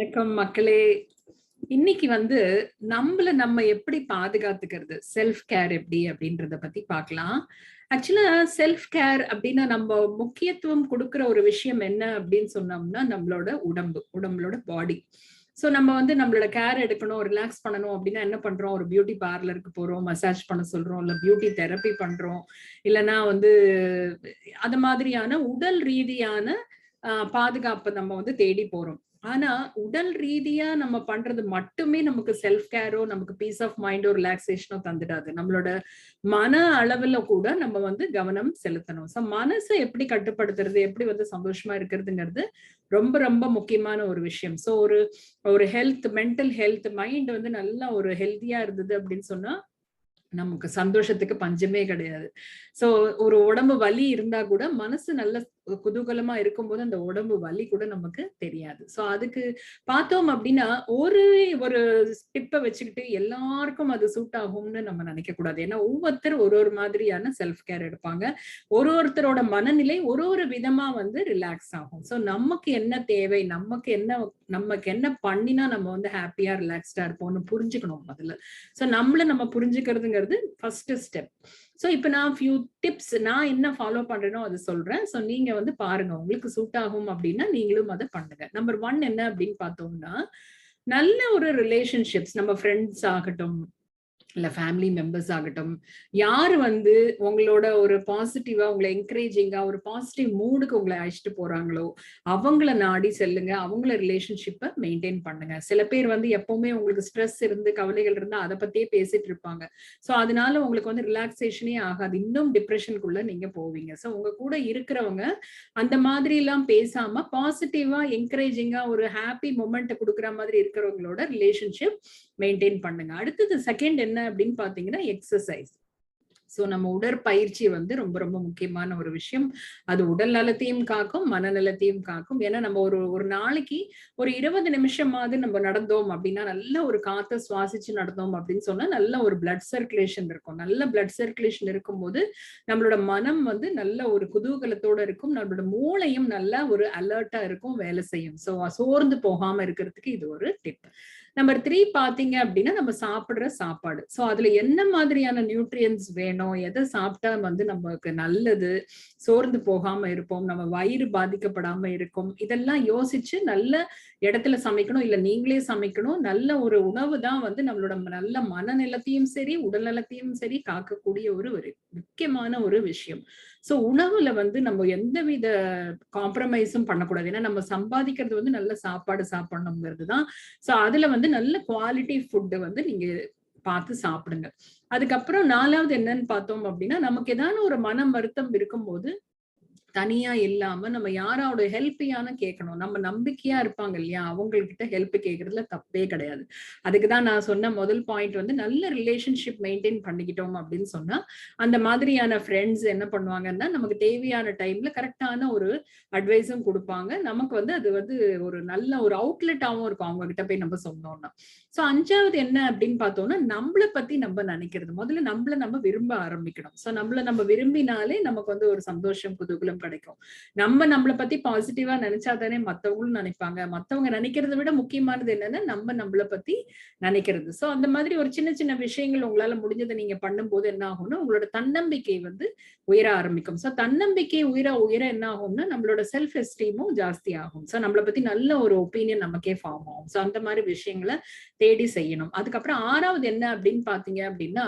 வணக்கம் மக்களே. இன்னைக்கு வந்து நம்மள நம்ம எப்படி பாதுகாத்துக்கிறது? செல்ஃப் கேர் எப்படி அப்படின்றத பத்தி பார்க்கலாம். ஆக்சுவலா செல்ஃப் கேர் அப்படின்னா நம்ம முக்கியத்துவம் கொடுக்கற ஒரு விஷயம் என்ன அப்படின்னு சொன்னோம்னா நம்மளோட உடம்பு உடம்புலோட பாடி ஸோ நம்ம வந்து நம்மளோட கேர் எடுக்கணும் ரிலாக்ஸ் பண்ணணும் அப்படின்னா என்ன பண்றோம்? ஒரு பியூட்டி பார்லருக்கு போறோம் மசாஜ் பண்ண சொல்றோம் இல்ல பியூட்டி தெரப்பி பண்றோம் இல்லைன்னா வந்து அது மாதிரியான உடல் ரீதியான பாதுகாப்பை நம்ம வந்து தேடி போறோம். ஆனா உடல் ரீதியா நம்ம பண்றது மட்டுமே நமக்கு செல்ஃப் கேரோ நமக்கு பீஸ் ஆஃப் மைண்டோ ரிலாக்ஸேஷனோ தந்துடாது. நம்மளோட மன அளவுல கூட நம்ம வந்து கவனம் செலுத்தணும். ஸோ மனசை எப்படி கட்டுப்படுத்துறது எப்படி வந்து சந்தோஷமா இருக்கிறதுங்கிறது ரொம்ப ரொம்ப முக்கியமான ஒரு விஷயம். ஸோ ஒரு ஒரு ஹெல்த் மென்டல் ஹெல்த் மைண்ட் வந்து நல்லா ஒரு ஹெல்த்தியா இருந்தது அப்படின்னு சொன்னா நமக்கு சந்தோஷத்துக்கு பஞ்சமே கிடையாது. சோ ஒரு உடம்பு வலி இருந்தா கூட மனசு நல்ல குதூகலமா இருக்கும்போது அந்த உடம்பு வலி கூட நமக்கு தெரியாது. சோ அதுக்கு பார்த்தோம் அப்படின்னா ஒரு ஒரு டிப்பை வச்சுக்கிட்டு எல்லாருக்கும் அது சூட் ஆகும்னு நம்ம நினைக்க கூடாது ஏன்னா ஒவ்வொருத்தர் ஒரு ஒரு மாதிரியான செல்ஃப் கேர் எடுப்பாங்க. ஒரு ஒருத்தரோட மனநிலை ஒரு ஒரு விதமா வந்து ரிலாக்ஸ் ஆகும். சோ நமக்கு என்ன தேவை நமக்கு என்ன நமக்கு என்ன பண்ணினா நம்ம வந்து ஹாப்பியா ரிலாக்ஸ்டா இருப்போம்னு புரிஞ்சுக்கணும் முதல்ல. சோ நம்மள நம்ம புரிஞ்சுக்கிறதுங்கிறது ஃபர்ஸ்ட் ஸ்டெப் ஸோ இப்போ நான் ஃபியூ டிப்ஸ் நான் என்ன ஃபாலோ பண்றேனோ அதை சொல்றேன். ஸோ நீங்க வந்து பாருங்க உங்களுக்கு சூட் ஆகும் அப்படின்னா நீங்களும் அதை பண்ணுங்க. நம்பர் ஒன் என்ன அப்படின்னு பார்த்தோம்னா நல்ல ஒரு ரிலேஷன்ஷிப்ஸ் நம்ம ஃப்ரெண்ட்ஸ் ஆகட்டும் இல்ல ஃபேமிலி மெம்பர்ஸ் ஆகட்டும் யார் வந்து உங்களோட ஒரு பாசிட்டிவா உங்களை என்கரேஜிங்கா ஒரு பாசிட்டிவ் மூடுக்கு உங்களை அழைச்சிட்டு போறாங்களோ அவங்கள நாடி செல்லுங்க அவங்கள ரிலேஷன்ஷிப்பை மெயின்டைன் பண்ணுங்க. சில பேர் வந்து எப்பவுமே உங்களுக்கு ஸ்ட்ரெஸ் இருந்து கவலைகள் இருந்து அதை பத்தியே பேசிட்டு இருப்பாங்க. ஸோ அதனால உங்களுக்கு வந்து ரிலாக்ஸேஷனே ஆகாது. இன்னும் டிப்ரெஷனுக்குள்ள நீங்க போவீங்க. ஸோ உங்க கூட இருக்கிறவங்க அந்த மாதிரி எல்லாம் பேசாம பாசிட்டிவா என்கரேஜிங்கா ஒரு ஹாப்பி மூமெண்ட் கொடுக்குற மாதிரி இருக்கிறவங்களோட ரிலேஷன்ஷிப் மெயின்டைன் பண்ணுங்க. அடுத்தது செகண்ட் என்ன அப்படின்னு பாத்தீங்கன்னா எக்ஸசைஸ் ஸோ நம்ம உடற்பயிற்சி வந்து ரொம்ப ரொம்ப முக்கியமான ஒரு விஷயம். அது உடல் நலத்தையும் காக்கும் மனநலத்தையும் காக்கும். ஏன்னா நம்ம ஒரு ஒரு நாளைக்கு ஒரு இருபது நிமிஷமாவது நம்ம நடந்தோம் அப்படின்னா நல்ல ஒரு காற்றை சுவாசிச்சு நடந்தோம் அப்படின்னு சொன்னா நல்ல ஒரு பிளட் சர்க்குலேஷன் இருக்கும். நல்ல பிளட் சர்க்குலேஷன் இருக்கும்போது நம்மளோட மனம் வந்து நல்ல ஒரு குதூகலத்தோட இருக்கும். நம்மளோட மூளையும் நல்ல ஒரு அலர்ட்டா இருக்கும் வேலை செய்யும். ஸோ சோர்ந்து போகாம இருக்கிறதுக்கு இது ஒரு டிப் நம்பர் த்ரீ பாத்தீங்க அப்படின்னா நம்ம சாப்பிடுற சாப்பாடு. ஸோ அதுல என்ன மாதிரியான நியூட்ரியன்ஸ் வேணும்? எதை சாப்பிட்டா வந்து நமக்கு நல்லது. சோர்ந்து போகாம இருப்போம். நம்ம வயிறு பாதிக்கப்படாம இருக்கும். இதெல்லாம் யோசிச்சு நல்ல இடத்துல சமைக்கணும். இல்ல நீங்களே சமைக்கணும். நல்ல ஒரு உணவு தான் வந்து நம்மளோட நல்ல மனநிலத்தையும் சரி உடல் நலத்தையும் சரி காக்கக்கூடிய ஒரு ஒரு முக்கியமான ஒரு விஷயம். சோ உணவுல வந்து நம்ம எந்தவித காம்ப்ரமைஸும் பண்ணக்கூடாது. ஏன்னா நம்ம சம்பாதிக்கிறது வந்து நல்ல சாப்பாடு சாப்பிடணுங்கிறது தான். சோ அதுல வந்து நல்ல குவாலிட்டி ஃபுட்டு வந்து நீங்க பார்த்து சாப்பிடுங்க. அதுக்கப்புறம் நாலாவது என்னன்னு பார்த்தோம் அப்படின்னா நமக்கு ஏதாவது ஒரு மனம் வருத்தம் இருக்கும்போது தனியா இல்லாம நம்ம யாரோட ஹெல்ப்பையான கேட்கணும். நம்ம நம்பிக்கையா இருப்பாங்க இல்லையா? அவங்கக்கிட்ட ஹெல்ப் கேட்கறதுல தப்பே கிடையாது. அதுக்குதான் நான் சொன்ன முதல் பாயிண்ட் வந்து நல்ல ரிலேஷன்ஷிப் மெயின்டைன் பண்ணிக்கிட்டோம் அப்படின்னு சொன்னா அந்த மாதிரியான ஃப்ரெண்ட்ஸ் என்ன பண்ணுவாங்கன்னா நமக்கு தேவையான டைம்ல கரெக்டான ஒரு அட்வைஸும் கொடுப்பாங்க. நமக்கு வந்து அது வந்து ஒரு நல்ல ஒரு அவுட்லெட்டாவும் இருக்கும். அவங்க கிட்ட போய் நம்ம சொன்னோம்னா. சோ அஞ்சாவது என்ன அப்படின்னு பார்த்தோம்னா நம்மளை பத்தி நம்ம நினைக்கிறது. முதல்ல நம்மள நம்ம விரும்ப ஆரம்பிக்கணும். சோ நம்மள நம்ம விரும்பினாலே நமக்கு வந்து ஒரு சந்தோஷம் குதூகலம் கிடைக்கும் நம்ம நம்மளை பத்தி பாசிட்டிவா நினைச்சா தானே மத்தவங்களும் நினைப்பாங்க. மத்தவங்க நினைக்கிறத விட முக்கியமானது என்னன்னா நம்ம நம்மளை பத்தி நினைக்கிறது. சோ அந்த மாதிரி ஒரு சின்ன சின்ன விஷயங்கள் உங்களால முடிஞ்சதை நீங்க பண்ணும்போது என்ன ஆகும்னா உங்களோட தன்னம்பிக்கை வந்து உயர ஆரம்பிக்கும். சோ தன்னம்பிக்கை உயர உயர என்ன ஆகும்னா நம்மளோட செல்ஃப் எஸ்டீமும் ஜாஸ்தி ஆகும். சோ நம்மளை பத்தி நல்ல ஒரு ஒப்பீனியன் நமக்கே ஃபார்ம் ஆகும். சோ அந்த மாதிரி விஷயங்களை தேடி செய்யணும். அதுக்கப்புறம் ஆறாவது என்ன அப்படின்னு பாத்தீங்க அப்படின்னா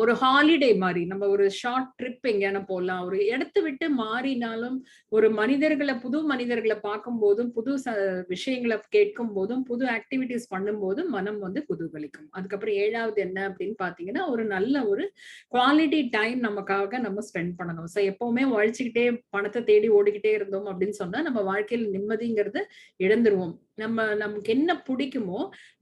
ஒரு ஹாலிடே மாதிரி. நம்ம ஒரு ஷார்ட் ட்ரிப் எங்கேயான போகலாம். ஒரு இடத்த விட்டு மாறினாலும் ஒரு மனிதர்களை புது மனிதர்களை பார்க்கும் போதும் புது விஷயங்களை கேட்கும் போதும் புது ஆக்டிவிட்டிஸ் பண்ணும் போதும் மனம் வந்து குதூகலிக்கும். அதுக்கப்புறம் ஏழாவது என்ன அப்படின்னு பாத்தீங்கன்னா ஒரு நல்ல ஒரு குவாலிட்டி டைம் நமக்காக நம்ம ஸ்பெண்ட் பண்ணணும். ஸோ எப்பவுமே உழைச்சிக்கிட்டே பணத்தை தேடி ஓடிக்கிட்டே இருந்தோம் அப்படின்னு சொன்னா நம்ம வாழ்க்கையில் நிம்மதிங்கிறத இழந்துருவோம். நம்ம நமக்கு என்ன பிடிக்குமோ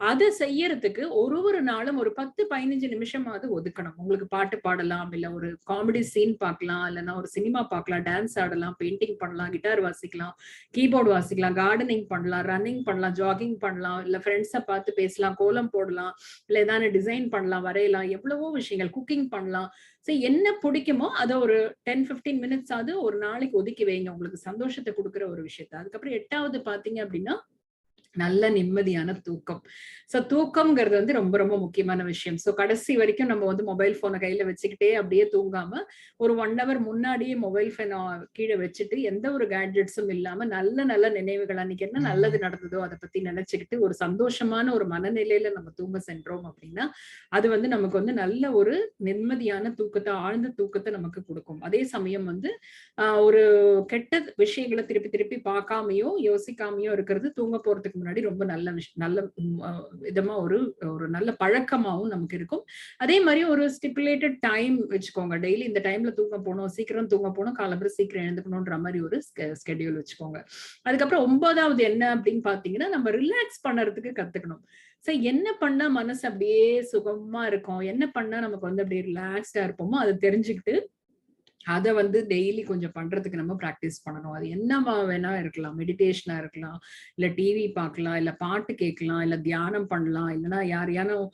அதை செய்யறதுக்கு ஒரு ஒரு நாளும் ஒரு பத்து பதினஞ்சு நிமிஷமாவது ஒதுக்கு இருக்கணும். உங்களுக்கு பாட்டு பாடலாம் இல்ல ஒரு காமெடி சீன் பார்க்கலாம் இல்லைன்னா ஒரு சினிமா பார்க்கலாம் டான்ஸ் ஆடலாம் பெயிண்டிங் பண்ணலாம் கிட்டார் வாசிக்கலாம் கீபோர்டு வாசிக்கலாம் கார்டனிங் பண்ணலாம் ரன்னிங் பண்ணலாம் ஜாகிங் பண்ணலாம் இல்ல ஃப்ரெண்ட்ஸை பார்த்து பேசலாம் கோலம் போடலாம் இல்ல ஏதாவது டிசைன் பண்ணலாம் வரையலாம் எவ்வளவோ விஷயங்கள் குக்கிங் பண்ணலாம். ஸோ என்ன பிடிக்குமோ அதை ஒரு டென் ஃபிஃப்டீன் மினிட்ஸ் ஆகுது ஒரு நாளைக்கு ஒதுக்கி வைங்க. உங்களுக்கு சந்தோஷத்தை கொடுக்குற ஒரு விஷயத்த. அதுக்கப்புறம் எட்டாவது பாத்தீங்க அப்படின்னா நல்ல நிம்மதியான தூக்கம். சோ தூக்கம்ங்கிறது வந்து ரொம்ப ரொம்ப முக்கியமான விஷயம். சோ கடைசி வரைக்கும் நம்ம வந்து மொபைல் போனை கையில வச்சுக்கிட்டே அப்படியே தூங்காம ஒரு ஒன் ஹவர் முன்னாடியே மொபைல் போனை கீழே வச்சுட்டு எந்த ஒரு கேட்ஜெட்ஸும் இல்லாம நல்ல நல்ல நினைவுகள் அன்னைக்கு என்ன நல்லது நடந்ததோ அதை பத்தி நினைச்சுக்கிட்டு ஒரு சந்தோஷமான ஒரு மனநிலையில நம்ம தூங்க சென்றோம் அப்படின்னா அது வந்து நமக்கு வந்து நல்ல ஒரு நிம்மதியான தூக்கத்தை ஆழ்ந்த தூக்கத்தை நமக்கு கொடுக்கும். அதே சமயம் வந்து ஆஹ் ஒரு கெட்ட விஷயங்களை திருப்பி திருப்பி பார்க்காமையோ யோசிக்காமையோ இருக்கிறது தூங்க போறதுக்கு முன்னாடி ரொம்ப நல்ல விஷயம் நல்ல விதமா ஒரு ஒரு நல்ல பழக்கமாவும் நமக்கு இருக்கும். அதே மாதிரி ஒரு ஸ்டிப்புலேட்டட் டைம் வச்சுக்கோங்க. டெய்லி இந்த டைம்ல தூங்க போகணும் சீக்கிரம் தூங்க போகணும் காலம்பரம் சீக்கிரம் எழுந்துக்கணும்ன்ற மாதிரி ஒரு ஸ்கெடியூல் வச்சுக்கோங்க. அதுக்கப்புறம் ஒன்பதாவது என்ன அப்படின்னு பாத்தீங்கன்னா நம்ம ரிலாக்ஸ் பண்ணறதுக்கு கத்துக்கணும். சோ என்ன பண்ணா மனசு அப்படியே சுகமா இருக்கும்? என்ன பண்ணா நமக்கு வந்து அப்படியே ரிலாக்ஸ்டா இருப்போமோ அதை தெரிஞ்சுக்கிட்டு அதை வந்து டெய்லி கொஞ்சம் பண்றதுக்கு நம்ம ப்ராக்டிஸ் பண்ணணும். அது என்னவா வேணா இருக்கலாம். மெடிடேஷனா இருக்கலாம். இல்ல டிவி பார்க்கலாம். இல்ல பாட்டு கேட்கலாம். இல்ல தியானம் பண்ணலாம். இல்லைன்னா யாரையானும்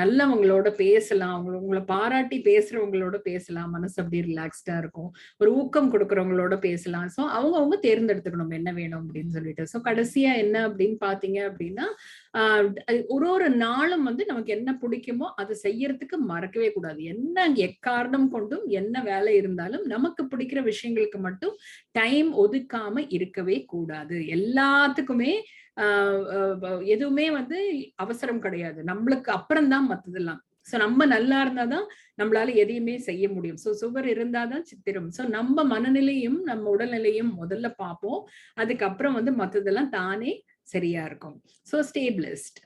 நல்லவங்களோட பேசலாம். அவங்க உங்களை பாராட்டி பேசுறவங்களோட பேசலாம். மனசு அப்படியே ரிலாக்ஸ்டா இருக்கும். ஒரு ஊக்கம் கொடுக்கறவங்களோட பேசலாம். ஸோ அவங்க அவங்க தேர்ந்தெடுத்துக்கணும் என்ன வேணும் அப்படின்னு சொல்லிட்டு. ஸோ கடைசியா என்ன அப்படின்னு பாத்தீங்க அப்படின்னா ஒரு ஒரு நாளும் வந்து நமக்கு என்ன பிடிக்குமோ அதை செய்யறதுக்கு மறக்கவே கூடாது. என்ன எக்காரணம் கொண்டும் என்ன வேலை இருந்தாலும் நமக்கு பிடிக்கிற விஷயங்களுக்கு மட்டும் டைம் ஒதுக்காம இருக்கவே கூடாது. எல்லாத்துக்குமே ஆஹ் எதுவுமே வந்து அவசரம் கிடையாது. நம்மளுக்கு அப்புறம் தான் மத்ததெல்லாம். சோ நம்ம நல்லா இருந்தாதான் நம்மளால எதையுமே செய்ய முடியும். சோ சுகர் இருந்தாதான் சித்திரம். சோ நம்ம மனநிலையும் நம்ம உடல்நிலையும் முதல்ல பார்ப்போம். அதுக்கப்புறம் வந்து மத்ததெல்லாம் தானே சரியா இருக்கும். சோ ஸ்டேபிளிஸ்ட்